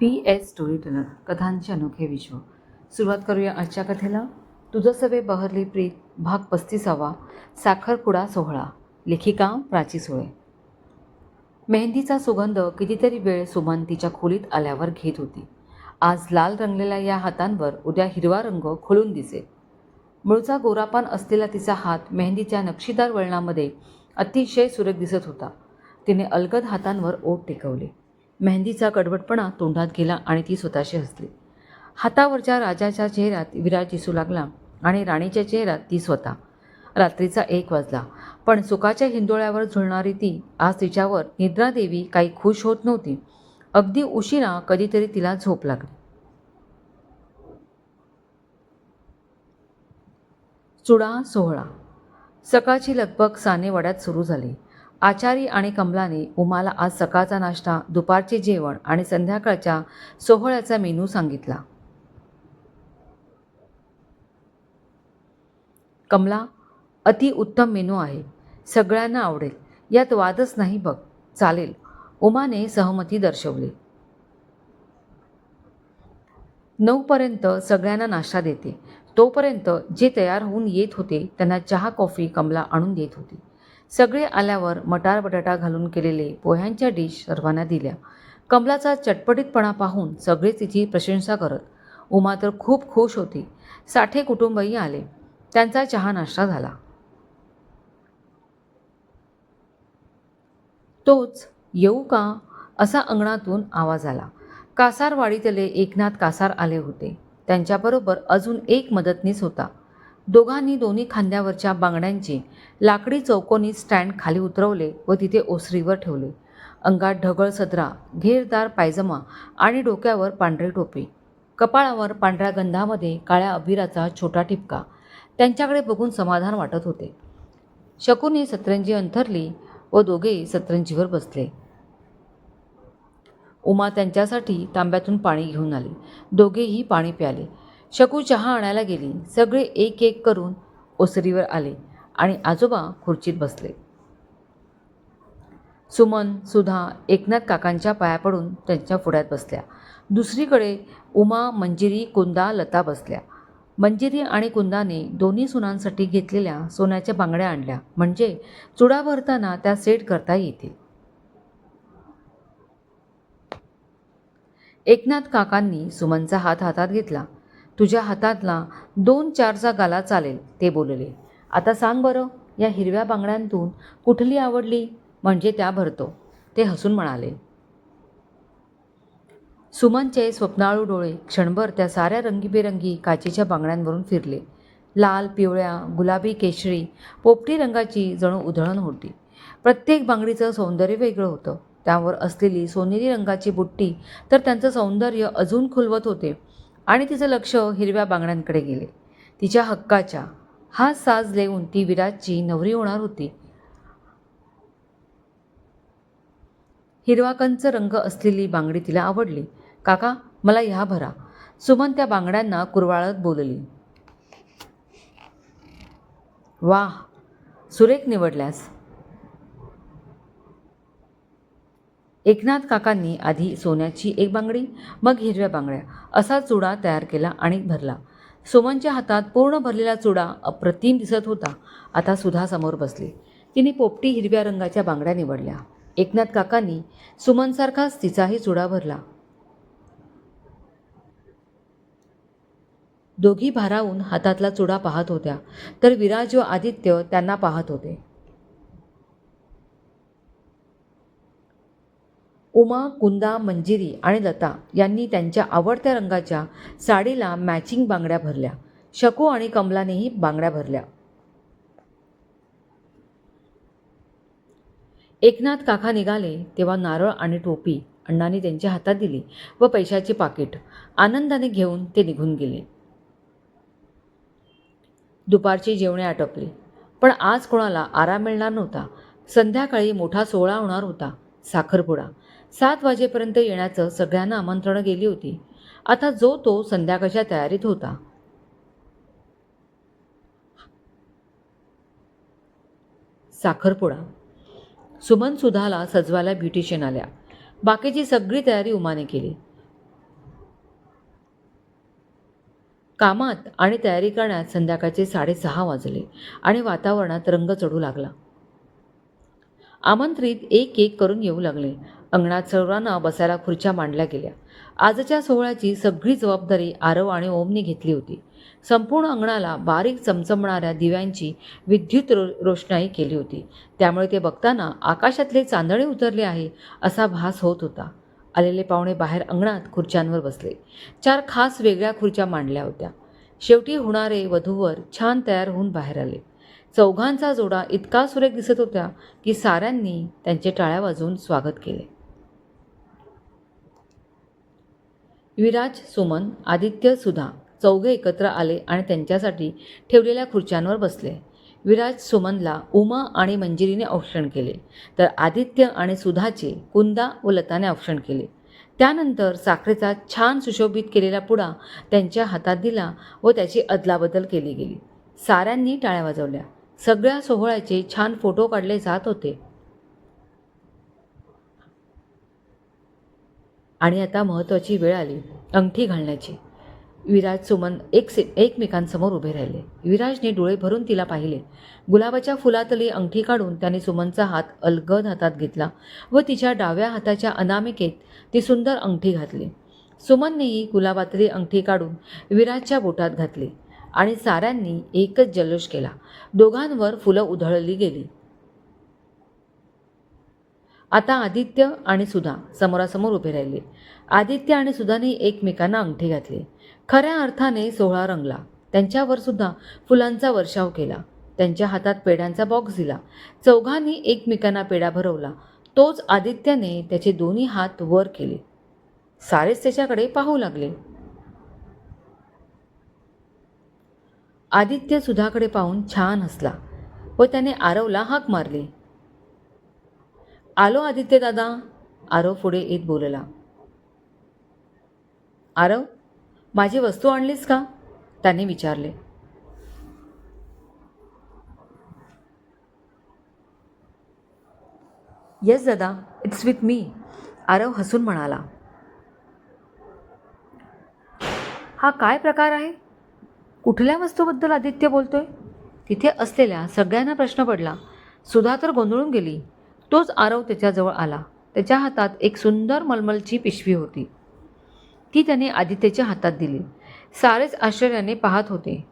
P S story teller कथांचे अनोखे विश्व. सुरुवात करूया आजच्या कथेला. तुझं सवे बहरली प्रीत भाग पस्तीसावा साखरपुडा सोहळा. लेखिका प्राची सोळे. मेहंदीचा सुगंध कितीतरी वेळ सुमन तिच्या खोलीत आल्यावर घेत होती. आज लाल रंगलेल्या या हातांवर उद्या हिरवा रंग खुलून दिसे मूळचा गोरापान असलेला तिचा हात मेहंदीच्या नक्षीदार वळणामध्ये अतिशय सुरेख दिसत होता. तिने अलगद हातांवर ओठ टेकवले. मेहंदीचा कडवटपणा तोंडात गेला आणि ती स्वतःशी हसली. हातावरच्या राजाच्या चेहऱ्यात विराज दिसू लागला आणि राणीच्या चेहऱ्यात ती स्वतः. रात्रीचा एक वाजला पण सुखाच्या हिंदोळ्यावर झुलणारी ती आज तिच्यावर निद्रादेवी काही खुश होत नव्हती. अगदी उशिरा कधीतरी तिला झोप लागली. चुडा सोहळा. सकाळची लगबग सानेवाड्यात सुरू झाली. आचारी आणि कमलाने उमाला आज सकाळचा नाश्ता दुपारचे जेवण आणि संध्याकाळच्या सोहळ्याचा मेनू सांगितला. कमला अति उत्तम मेनू आहे. सगळ्यांना आवडेल. यात वादच नाही बघ. चालेल. उमाने सहमती दर्शवली. नऊपर्यंत सगळ्यांना नाश्ता देते. तोपर्यंत जे तयार होऊन येत होते त्यांना चहा कॉफी कमला आणून देत होती. सगळे आल्यावर मटार बटाटा घालून केलेले पोह्यांच्या डिश सर्वांना दिल्या. कमलाचा चटपटीतपणा पाहून सगळे तिची प्रशंसा करत. उमा तर खूप खुश होती. साठे कुटुंबही आले. त्यांचा चहा नाश्ता झाला. तोच येऊ का? असा अंगणातून आवाज आला. कासारवाडीतले एकनाथ कासार आले होते. त्यांच्याबरोबर अजून एक मदतनीस होता. दोघांनी दोन्ही खांद्यावरच्या बांगड्यांचे लाकडी चौकोनी स्टँड खाली उतरवले व तिथे ओसरीवर ठेवले. अंगात ढगळ सदरा घेरदार पायजमा आणि डोक्यावर पांढरे टोपी. कपाळावर पांढऱ्या गंधामध्ये काळ्या अभिराचा छोटा ठिपका. त्यांच्याकडे बघून समाधान वाटत होते. शकूने सतरंजी अंथरली व दोघे सतरंजीवर बसले. उमा त्यांच्यासाठी तांब्यातून पाणी घेऊन आली. दोघेही पाणी प्याले. शकू चहा आणायला गेली. सगळे एक एक करून ओसरीवर आले आणि आजोबा खुर्चीत बसले. सुमन सुधा एकनाथ काकांच्या पाया पडून त्यांच्या पुढ्यात बसल्या. दुसरीकडे उमा मंजिरी कुंदा लता बसल्या. मंजिरी आणि कुंदाने दोन्ही सुनांसाठी घेतलेल्या सोन्याच्या बांगड्या आणल्या. म्हणजे चुडा भरताना त्या सेट करता येतील. एकनाथ काकांनी सुमनचा हात हातात घेतला. तुझ्या हातातला दोन चारचा गाला चालेल ते बोलले. आता सांग बरं या हिरव्या बांगड्यांतून कुठली आवडली? म्हणजे त्या भरतो. ते हसून म्हणाले. सुमनचे स्वप्नाळू डोळे क्षणभर त्या साऱ्या रंगीबेरंगी काचेच्या बांगड्यांवरून फिरले. लाल पिवळ्या गुलाबी केशरी पोपटी रंगाची जणू उधळण होती. प्रत्येक बांगडीचं सौंदर्य वेगळं होतं. त्यावर असलेली सोनेरी रंगाची बुट्टी तर त्यांचं सौंदर्य अजून खुलवत होते. आणि तिचं लक्ष हिरव्या बांगड्यांकडे गेले. तिच्या हक्काच्या हा साज लेऊन ती विराजची नवरी होणार होती. हिरवा कंच रंग असलेली बांगडी तिला आवडली. काका मला ह्या भरा. सुमन त्या बांगड्यांना कुरवाळत बोलली. वाह सुरेख निवडल्यास. एकनाथ काकांनी आधी सोन्याची एक बांगडी मग हिरव्या बांगड्या असा चुडा तयार केला आणि भरला. सुमनच्या हातात पूर्ण भरलेला चुडा अप्रतिम दिसत होता. आता सुधा समोर बसली. तिने पोपटी हिरव्या रंगाच्या बांगड्या निवडल्या. एकनाथ काकांनी सुमनसारखाच तिचाही चुडा भरला. दोघी भारावून हातातला चुडा पाहत होत्या तर विराज व आदित्य त्यांना पाहत होते. उमा कुंदा मंजिरी आणि लता यांनी त्यांच्या आवडत्या रंगाच्या साडीला मॅचिंग बांगड्या भरल्या. शकू आणि कमलानेही बांगड्या भरल्या. एकनाथ काका निघाले तेव्हा नारळ आणि टोपी अण्णांनी त्यांच्या हातात दिली व पैशाचे पाकिट आनंदाने घेऊन ते निघून गेले. दुपारची जेवणे आटपली. पण आज कोणाला आराम मिळणार नव्हता. संध्याकाळी मोठा सोहळा होणार होता साखरपुडा. सात वाजेपर्यंत येण्याचं सगळ्यांना आमंत्रणं गेली होती. आता जो तो संध्याकाळच्या तयारीत होता. साखरपुडा. सुमन सुधाला सजवायला ब्युटिशियन आल्या. बाकीची सगळी तयारी उमाने केली. कामात आणि तयारी करण्यात संध्याकाळचे साडेसहा वाजले आणि वातावरणात रंग चढू लागला. आमंत्रित एक एक करून येऊ लागले. अंगणात सर्वांना बसायला खुर्च्या मांडल्या गेल्या. आजच्या सोहळ्याची सगळी जबाबदारी आरव आणि ओमने घेतली होती. संपूर्ण अंगणाला बारीक चमचमणाऱ्या दिव्यांची विद्युत रो रोषणाई केली होती. त्यामुळे ते बघताना आकाशातले चांदणे उतरले आहे असा भास होत होता. आलेले पाहुणे बाहेर अंगणात खुर्च्यांवर बसले. चार खास वेगळ्या खुर्च्या मांडल्या होत्या. शेवटी होणारे वधूवर छान तयार होऊन बाहेर आले. चौघांचा जोडा इतका सुरेख दिसत होता की साऱ्यांनी त्यांचे टाळ्या वाजवून स्वागत केले. विराज सुमन आदित्य सुधा चौघे एकत्र आले आणि त्यांच्यासाठी ठेवलेल्या खुर्च्यांवर बसले. विराज सुमनला उमा आणि मंजिरीने औक्षण केले तर आदित्य आणि सुधाचे कुंदा व लताने औक्षण केले. त्यानंतर साखरेचा छान सुशोभित केलेला पुडा त्यांच्या हातात दिला व त्याची अदलाबदल केली गेली. साऱ्यांनी टाळ्या वाजवल्या. सगळ्या सोहळ्याचे छान फोटो काढले जात होते. आणि आता महत्त्वाची वेळ आली अंगठी घालण्याची. विराज सुमन एक से एकमेकांसमोर उभे राहिले. विराजने डोळे भरून तिला पाहिले. गुलाबाच्या फुलातली अंगठी काढून त्याने सुमनचा हात अलगद हातात घेतला व तिच्या डाव्या हाताच्या अनामिकेत ती सुंदर अंगठी घातली. सुमननेही गुलाबातली अंगठी काढून विराजच्या बोटात घातली. आणि साऱ्यांनी एकच जल्लोष केला. दोघांवर फुलं उधळली गेली. आता आदित्य आणि सुधा समोरासमोर उभे राहिले. आदित्य आणि सुधाने एकमेकांना अंगठी घातली. खऱ्या अर्थाने सोहळा रंगला. त्यांच्यावर सुद्धा फुलांचा वर्षाव केला. त्यांच्या हातात पेढ्यांचा बॉक्स दिला. चौघांनी एकमेकांना पेढा भरवला. तोच आदित्याने त्याचे दोन्ही हात वर केले. सारेच त्याच्याकडे पाहू लागले. आदित्य सुधाकडे पाहून छान हसला व त्याने आरवला हाक मारली. आलो आदित्य दादा आरव पुढे येत बोलला. आरव माझी वस्तू आणलीस का? त्याने विचारले. येस दादा इट्स विथ मी आरव हसून म्हणाला. हा काय प्रकार आहे? कुठल्या वस्तूबद्दल आदित्य बोलतोय? तिथे असलेल्या सगळ्यांना प्रश्न पडला. सुधा तर गोंधळून गेली. तोच आरव त्याच्याजवळ आला. त्याच्या हातात एक सुंदर मलमलची पिशवी होती. ती त्याने आदित्यच्या हातात दिली. सारेच आश्चर्याने पाहत होते.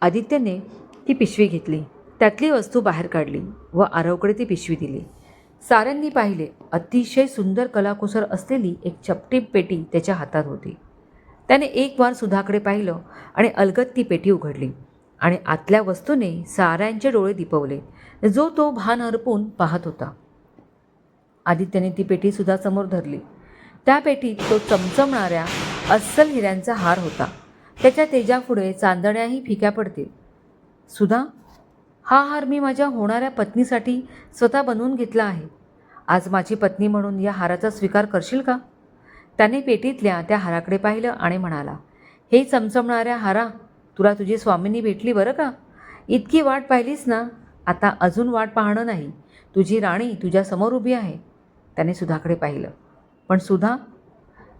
आदित्यने ती पिशवी घेतली. त्यातली वस्तू बाहेर काढली व आरवकडे ती पिशवी दिली. साऱ्यांनी पाहिले अतिशय सुंदर कलाकुसर असलेली एक चपटी पेटी त्याच्या हातात होती. त्याने एक वार सुधाकडे पाहिलं आणि अलगत ती पेटी उघडली आणि आतल्या वस्तूने साऱ्यांचे डोळे दिपवले. जो तो भान हरपून पाहत होता. आदित्यने ती पेटी सुद्धा समोर धरली. त्या पेटीत तो चमचमणाऱ्या अस्सल हिऱ्यांचा हार होता. त्याच्या तेजापुढे चांदण्याही फिक्या पडतील. सुधा हा हार मी माझ्या होणाऱ्या पत्नीसाठी स्वतः बनवून घेतला आहे. आज माझी पत्नी म्हणून या हाराचा स्वीकार करशील का? त्याने पेटीतल्या त्या हाराकडे पाहिलं आणि म्हणाला हे चमचमणाऱ्या हारा तुला तुझी स्वामिनी भेटली बरं का? इतकी वाट पाहिलीस ना आता अजून वाट पाहणं नाही. तुझी राणी तुझ्यासमोर उभी आहे. त्याने सुधाकडे पाहिलं. पण सुधा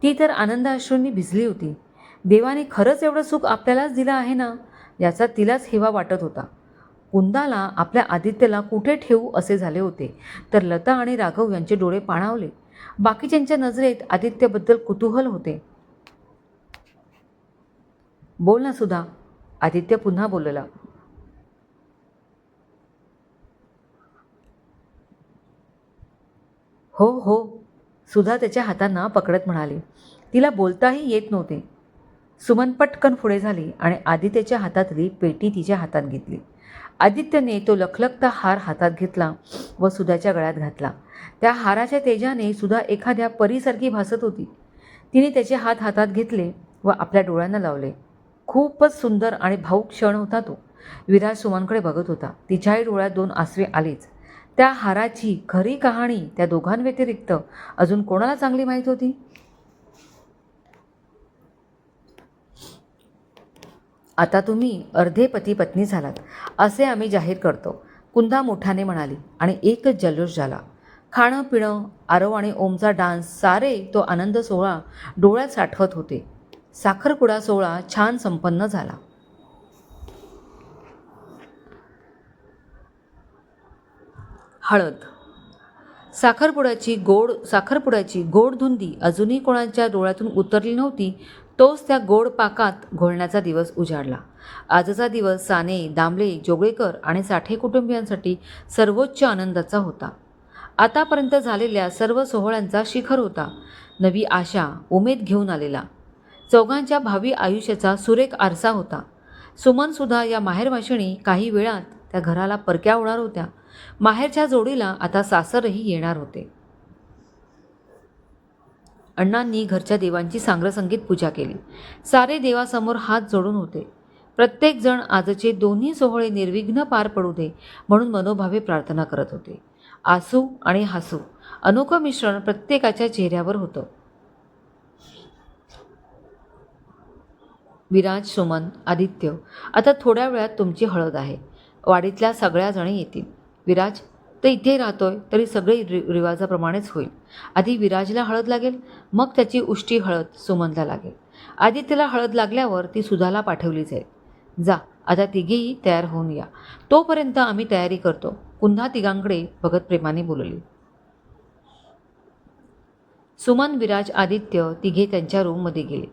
ती तर आनंद अश्रूंनी भिजली होती. देवाने खरंच एवढं सुख आपल्यालाच दिलं आहे ना याचा तिलाच हेवा वाटत होता. कुंदाला आपल्या आदित्यला कुठे ठेवू असे झाले होते? तर लता आणि राघव यांचे डोळे पाणावले. बाकीच्यांच्या नजरेत आदित्यबद्दल कुतूहल होते. बोल ना सुधा. आदित्य पुन्हा बोलला. हो हो. सुधा त्याच्या हातांना पकडत म्हणाली. तिला बोलताही येत नव्हते. सुमन पटकन पुढे झाली आणि आदित्यच्या हातातली पेटी तिच्या हातात घेतली. आदित्यने तो लखलखता हार हातात घेतला व सुधाच्या गळ्यात घातला. त्या हाराच्या तेजाने सुधा एखाद्या परीसारखी भासत होती. तिने त्याचे हात हातात घेतले व आपल्या डोळ्यांना लावले. खूपच सुंदर आणि भाऊक क्षण होता तो. विराज सुमनकडे बघत होता. तिच्याही डोळ्यात दोन आसवे आलेच. त्या हाराची खरी कहाणी त्या दोघांव्यतिरिक्त अजून कोणाला चांगली माहीत होती? आता तुम्ही अर्धे पती पत्नी झालात असे आम्ही जाहीर करतो. कुंदा मोठाने म्हणाली आणि एकच जल्लोष झाला. खाणं पिणं आरव आणि ओमचा डान्स सारे तो आनंद सोहळा डोळ्यात साठवत होते. साखरपुडा सोहळा छान संपन्न झाला. हळद. साखरपुड्याची गोड साखरपुड्याची गोड धुंदी अजूनही कोणाच्या डोळ्यातून उतरली नव्हती तोच त्या गोड पाकात घोळण्याचा दिवस उजाडला. आजचा दिवस साने दामले जोगळेकर आणि साठे कुटुंबियांसाठी सर्वोच्च आनंदाचा होता. आतापर्यंत झालेल्या सर्व सोहळ्यांचा शिखर होता. नवी आशा उमेद घेऊन आलेला. चौघांच्या भावी आयुष्याचा सुरेख आरसा होता. सुमनसुद्धा या माहेरवाशिणी काही वेळात त्या घराला परक्या होणार होत्या. माहेरच्या जोडीला आता सासरही येणार होते. अण्णांनी घरच्या देवांची सांग्रसंगीत पूजा केली. सारे देवासमोर हात जोडून होते. प्रत्येकजण आजचे दोन्ही सोहळे निर्विघ्न पार पडू दे म्हणून मनोभावे प्रार्थना करत होते. आसू आणि हासू अनोखं मिश्रण प्रत्येकाच्या चेहऱ्यावर होतं. विराज सुमन आदित्य आता थोड्या वेळात तुमची हळद आहे. वाडीतल्या सगळ्या जणी येतील. विराज तर इथे राहतोय तरी सगळे रि रिवाजाप्रमाणेच होईल. आधी विराजला हळद लागेल मग त्याची उष्टी हळद सुमनला लागेल. आदित्यला हळद लागल्यावर ती सुधाला पाठवली जाईल. जा आता तिघेही तयार होऊन या. तोपर्यंत आम्ही तयारी करतो. पुन्हा तिघांकडे भगत प्रेमाने बोलली. सुमन विराज आदित्य तिघे त्यांच्या रूममध्ये गेले.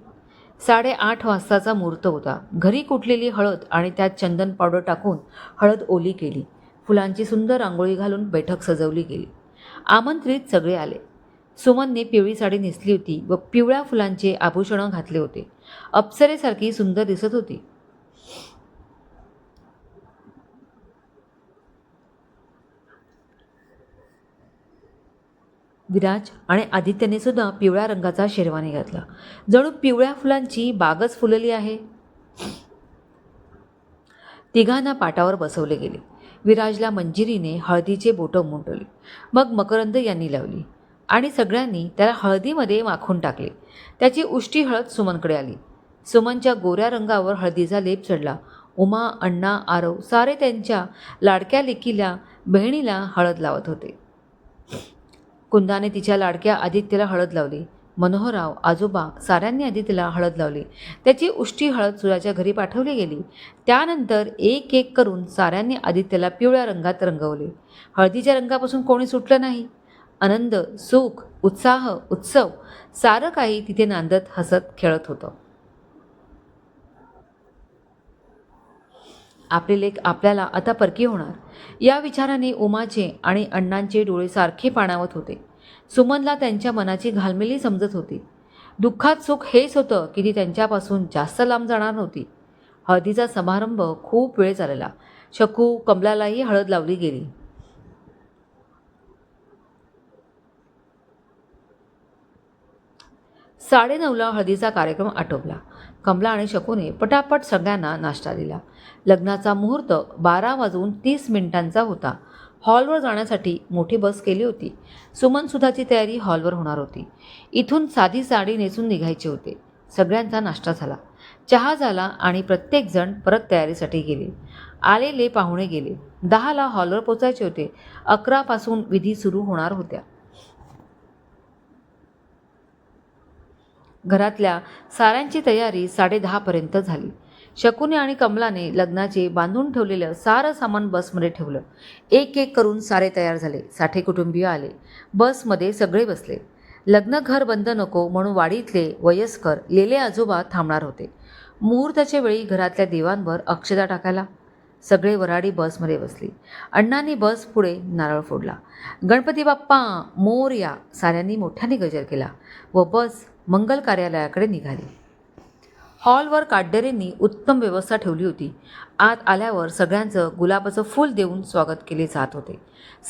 साडेआठ वाजताचा मुहूर्त होता. घरी कुटलेली हळद आणि त्यात चंदन पावडर टाकून हळद ओली केली. फुलांची सुंदर रांगोळी घालून बैठक सजवली गेली. आमंत्रित सगळे आले. सुमनने पिवळी साडी नेसली होती व पिवळ्या फुलांचे आभूषणं घातले होते. अप्सरेसारखी सुंदर दिसत होती. विराज आणि आदित्यने सुद्धा पिवळ्या रंगाचा शेरवानी घातला. जणू पिवळ्या फुलांची बागच फुलली आहे. तिघांना पाटावर बसवले गेले. विराजला मंजिरीने हळदीचे बोटं उमटवले. मग मकरंद यांनी लावली आणि सगळ्यांनी त्याला हळदीमध्ये माखून टाकले. त्याची उष्टी हळद सुमनकडे आली. सुमनच्या गोऱ्या रंगावर हळदीचा लेप चढला. उमा अण्णा आरव सारे त्यांच्या लाडक्या लेकीला बहिणीला हळद लावत होते. कुंदाने तिच्या लाडक्या आदित्यला हळद लावली. मनोहरराव आजोबा साऱ्यांनी आदित्यला हळद लावली. त्याची उष्टी हळद सुराच्या घरी पाठवली गेली. त्यानंतर एक एक करून साऱ्यांनी आदित्यला पिवळ्या रंगात रंगवले. हळदीच्या रंगापासून कोणी सुटलं नाही. आनंद सुख उत्साह उत्सव सारं काही तिथे नांदत हसत खेळत होतं. आपले लेख आपल्याला आता परकी होणार. या विचाराने उमाचे आणि अण्णांचे डोळे सारखे पाणावत होते. सुमनला त्यांच्या मनाची घालमेली समजत होती. दुःखात सुख हेच होतं की ती त्यांच्यापासून जास्त लांब जाणार नव्हती. हळदीचा समारंभ खूप वेळ चालला. शकू कमलालाही हळद लावली गेली. साडेनऊला हळदीचा कार्यक्रम आटोपला. कमला आणि शकूने पटापट सगळ्यांना नाश्ता दिला. लग्नाचा मुहूर्त बारा वाजून तीस मिनिटांचा होता. हॉलवर जाण्यासाठी मोठी बस केली होती. सुमनसुद्धाची तयारी हॉलवर होणार होती. इथून साधी साडी नेसून निघायचे होते. सगळ्यांचा नाश्ता झाला. चहा झाला आणि प्रत्येकजण परत तयारीसाठी गेले. आलेले पाहुणे गेले. दहाला हॉलवर पोचायचे होते. अकरापासून विधी सुरू होणार होत्या. घरातल्या साऱ्यांची तयारी साडेदहापर्यंत झाली. शकुने आणि कमलाने लग्नाचे बांधून ठेवलेलं सारं सामान बसमध्ये ठेवलं. एक एक करून सारे तयार झाले. साठे कुटुंबीय आले. बसमध्ये सगळे बसले. लग्न घर बंद नको म्हणून वाडीतले वयस्कर लेले आजोबा थांबणार होते. मुहूर्ताच्या वेळी घरातल्या देवांवर अक्षता टाकायला सगळे वराडी बसमध्ये बसली. अण्णांनी बस पुढे नारळ फोडला. गणपती बाप्पा मोर या साऱ्यांनी मोठ्याने गजर केला व बस मंगल कार्यालयाकडे निघाली. हॉलवर काड्डेरेंनी उत्तम व्यवस्था ठेवली होती. आत आल्यावर सगळ्यांचं गुलाबाचं फूल देऊन स्वागत केले जात होते.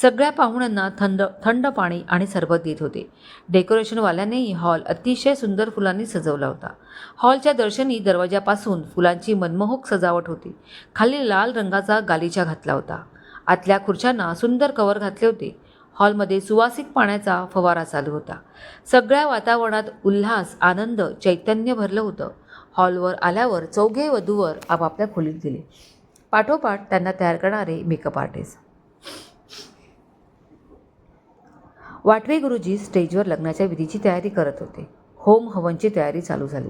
सगळ्या पाहुण्यांना थंड थंड पाणी आणि सरबत देत होते. डेकोरेशनवाल्यांनीही हॉल अतिशय सुंदर फुलांनी सजवला होता. हॉलच्या दर्शनी दरवाजापासून फुलांची मनमोहक सजावट होती. खाली लाल रंगाचा गालिचा घातला होता. आतल्या खुर्च्यांना सुंदर कवर घातले होते. हॉलमध्ये सुवासिक पाण्याचा फवारा चालू होता. सगळ्या वातावरणात उल्हास आनंद चैतन्य भरलं होतं. हॉलवर आल्यावर चौघे वधूवर आपापल्या खोलीत गेले. पाठोपाठ त्यांना तयार करणारे मेकअप आर्टिस्ट वाटवे गुरुजी स्टेजवर लग्नाच्या विधीची तयारी करत होते. होम हवनची तयारी चालू झाली.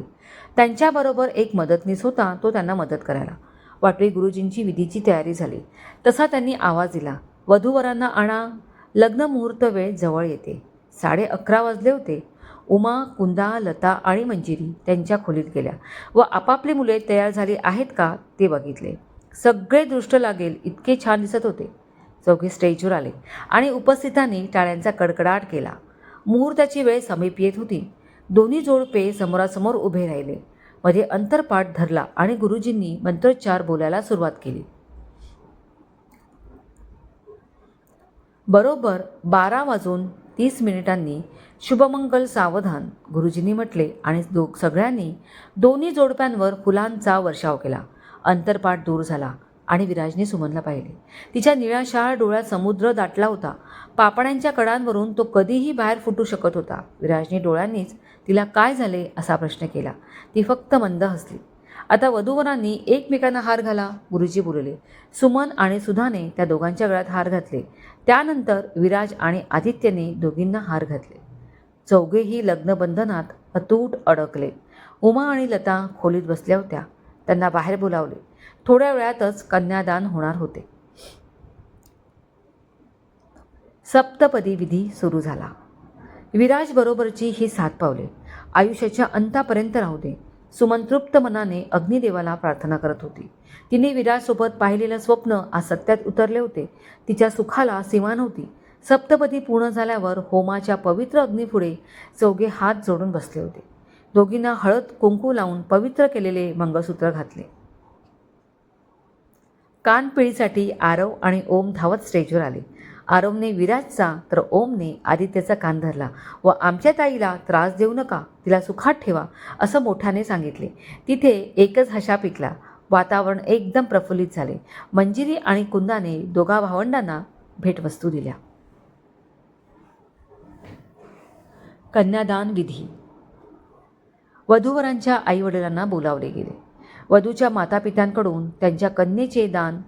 त्यांच्याबरोबर एक मदतनीस होता तो त्यांना मदत करायला. वाटवे गुरुजींची विधीची तयारी झाली. तसा त्यांनी आवाज दिला. वधूवरांना आणा. लग्न मुहूर्त वेळ जवळ येते. साडे अकरा वाजले होते. उमा कुंदा लता आणि मंजिरी त्यांच्या खोलीत गेल्या व आपापली मुले तयार झाली आहेत का ते बघितले. सगळे दृष्ट लागेल इतके छान दिसत होते. चौघे स्टेजवर आले आणि उपस्थितांनी टाळ्यांचा कडकडाट केला. मुहूर्ताची वेळ समीप येत होती. दोन्ही जोडपे समोरासमोर उभे राहिले. मध्ये अंतरपाठ धरला आणि गुरुजींनी मंत्रोच्चार बोलायला सुरुवात केली. बरोबर बारा वाजून तीस मिनिटांनी शुभमंगल सावधान गुरुजींनी म्हटले आणि दो सगळ्यांनी दोन्ही जोडप्यांवर फुलांचा वर्षाव केला. अंतरपाठ दूर झाला आणि विराजने सुमनला पाहिले. तिच्या निळ्याशाळ डोळ्यात समुद्र दाटला होता. पापण्यांच्या कडांवरून तो कधीही बाहेर फुटू शकत होता. विराजने डोळ्यांनीच तिला काय झाले असा प्रश्न केला. ती फक्त मंद हसली. आता वधूवरांनी एकमेकांना हार घाला गुरुजी बोलले. सुमन आणि सुधाने त्या दोघांच्या गळ्यात हार घातले. त्यानंतर विराज आणि आदित्यने दोघींना हार घातले. चौघेही लग्नबंधनात अतूट अडकले. उमा आणि लता खोलीत बसल्या होत्या. त्यांना बाहेर बोलावले. थोड्या वेळातच कन्यादान होणार होते. सप्तपदी विधी सुरू झाला. विराज बरोबरची ही सात पावले. आयुष्याच्या अंतापर्यंत राहू दे. सुमन तृप्त मनाने अग्निदेवाला प्रार्थना करत होती. तिने विराजसोबत पाहिलेलं स्वप्न आज सत्यात उतरले होते. तिच्या सुखाला सीमा नव्हती. सप्तपदी पूर्ण झाल्यावर होमाच्या पवित्र अग्नीपुढे चौघे हात जोडून बसले होते. दोघींना हळद कुंकू लावून पवित्र केलेले मंगळसूत्र घातले. कानपिळीसाठी आरव आणि ओम धावत स्टेजवर आले. आरवने विराजचा तर ओमने आदित्यचा कान धरला. व आमच्या ताईला त्रास देऊ नका तिला सुखात ठेवा असं मोठ्याने सांगितले. तिथे एकच हशा पिकला. वातावरण एकदम प्रफुल्लित झाले. मंजिरी आणि कुंदाने दोघा भावंडांना भेटवस्तू दिल्या. कन्यादान विधी. वधूवरांच्या आईवडिलांना बोलावले गेले. वधूच्या मातापित्यांकडून त्यांच्या कन्येचे दान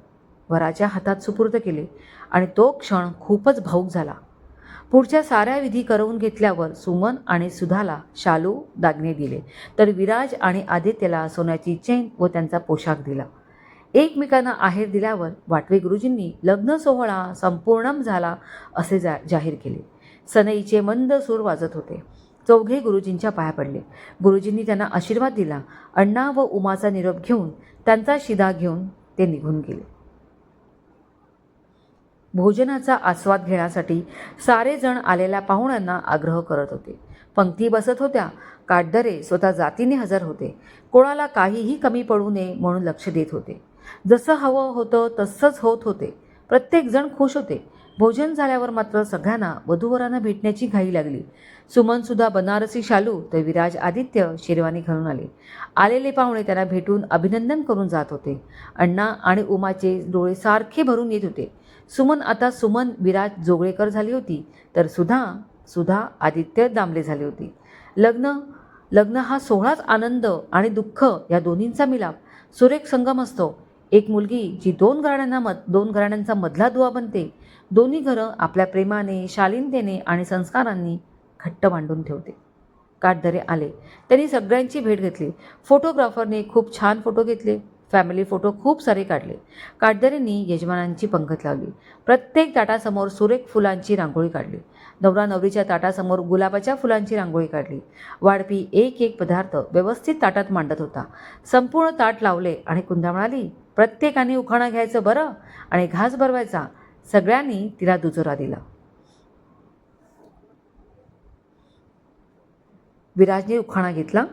वराच्या हातात सुपूर्द केले आणि तो क्षण खूपच भाऊक झाला. पुढच्या साऱ्या विधी करवून घेतल्यावर सुमन आणि सुधाला शालू दागिने दिले. तर विराज आणि आदित्यला सोन्याची चेन व त्यांचा पोशाख दिला. एकमेकांना आहेर दिल्यावर वाटवे गुरुजींनी लग्न सोहळा संपूर्णम झाला असे जा जाहीर केले. सनईचे मंद सूर वाजत होते. चौघे गुरुजींच्या पाया पडले. गुरुजींनी त्यांना आशीर्वाद दिला. अण्णा व उमाचा निरोप घेऊन त्यांचा शिदा घेऊन ते निघून गेले. भोजनाचा आस्वाद घेण्यासाठी सारेजण आलेल्या पाहुण्यांना आग्रह करत होते. पंक्ती बसत होत्या. काटदरे स्वतः जातीने हजर होते. कोणाला काहीही कमी पडू नये म्हणून लक्ष देत होते. जसं हवं होतं तसंच होत होते. प्रत्येकजण खुश होते. भोजन झाल्यावर मात्र सगळ्यांना वधूवरांना भेटण्याची घाई लागली. सुमनसुद्धा बनारसी शालू तर विराज आदित्य शेरवानी घालून आले. आलेले पाहुणे त्यांना भेटून अभिनंदन करून जात होते. अण्णा आणि उमाचे डोळे सारखे भरून येत होते. सुमन आता सुमन विराज जोगळेकर झाली होती. तर सुधा सुधा आदित्य दामले झाली होती. लग्न लग्न हा सोहळाच आनंद आणि दुःख या दोन्हींचा मिलाप सुरेख संगम असतो. एक मुलगी जी दोन घराण्यांना मत दोन घराण्यांचा मधला दुवा बनते. दोन्ही घरं आपल्या प्रेमाने शालीनतेने आणि संस्कारांनी घट्ट मांडून ठेवते. काटदरे आले. त्यांनी सगळ्यांची भेट घेतली. फोटोग्राफरने खूप छान फोटो घेतले. फॅमिली फोटो खूप सारे काढले. काटदरींनी यजमानांची पंगत लावली. प्रत्येक ताटासमोर सुरेख फुलांची रांगोळी काढली. नवरा नवरीच्या ताटासमोर गुलाबाच्या फुलांची रांगोळी काढली. वाढपी एक एक पदार्थ व्यवस्थित ताटात मांडत होता. संपूर्ण ताट लावले आणि कुंदा म्हणाली प्रत्येकाने उखाणा घ्यायचं बरं आणि घास भरवायचा. सगळ्यांनी तिला दुजोरा दिला. विराजने उखाणा घेतला.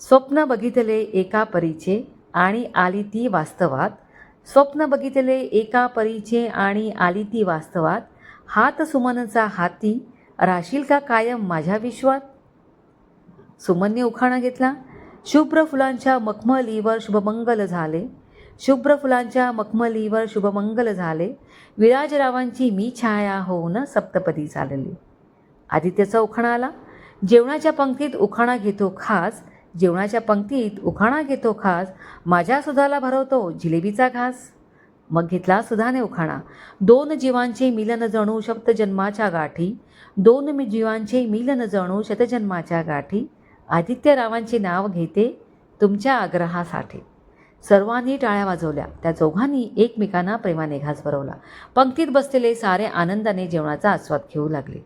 स्वप्न बघितले एका परीचे आणि आली ती वास्तवात. स्वप्न बघितले एका परीचे आणि आली ती वास्तवात. हात सुमनचा हाती राशील का कायम माझ्या विश्वात? सुमनने उखाणा घेतला. शुभ्र फुलांच्या मखमलीवर शुभमंगल झाले. शुभ्र फुलांच्या मखमलीवर शुभमंगल झाले. विराजरावांची मी छाया होऊन सप्तपदी चालली. आदित्यचा उखाणा आला. जेवणाच्या पंक्तीत उखाणा घेतो खास. जेवणाच्या पंक्तीत उखाणा घेतो खास माझ्या सुधाला भरवतो जिलेबीचा घास. मग घेतला सुधाने उखाणा. दोन जीवांचे मिलन जणू शब्द जन्माच्या गाठी. दोन मी जीवांचे मिलन जणू शतजन्माच्या गाठी. आदित्यरावांचे नाव घेते तुमच्या आग्रहासाठी. सर्वांनी टाळ्या वाजवल्या. त्या चौघांनी एकमेकांना प्रेमाने घास भरवला. पंक्तीत बसलेले सारे आनंदाने जेवणाचा आस्वाद घेऊ लागले.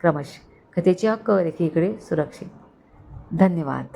क्रमश कथेचे हक्क रेखीकडे सुरक्षित. धन्यवाद.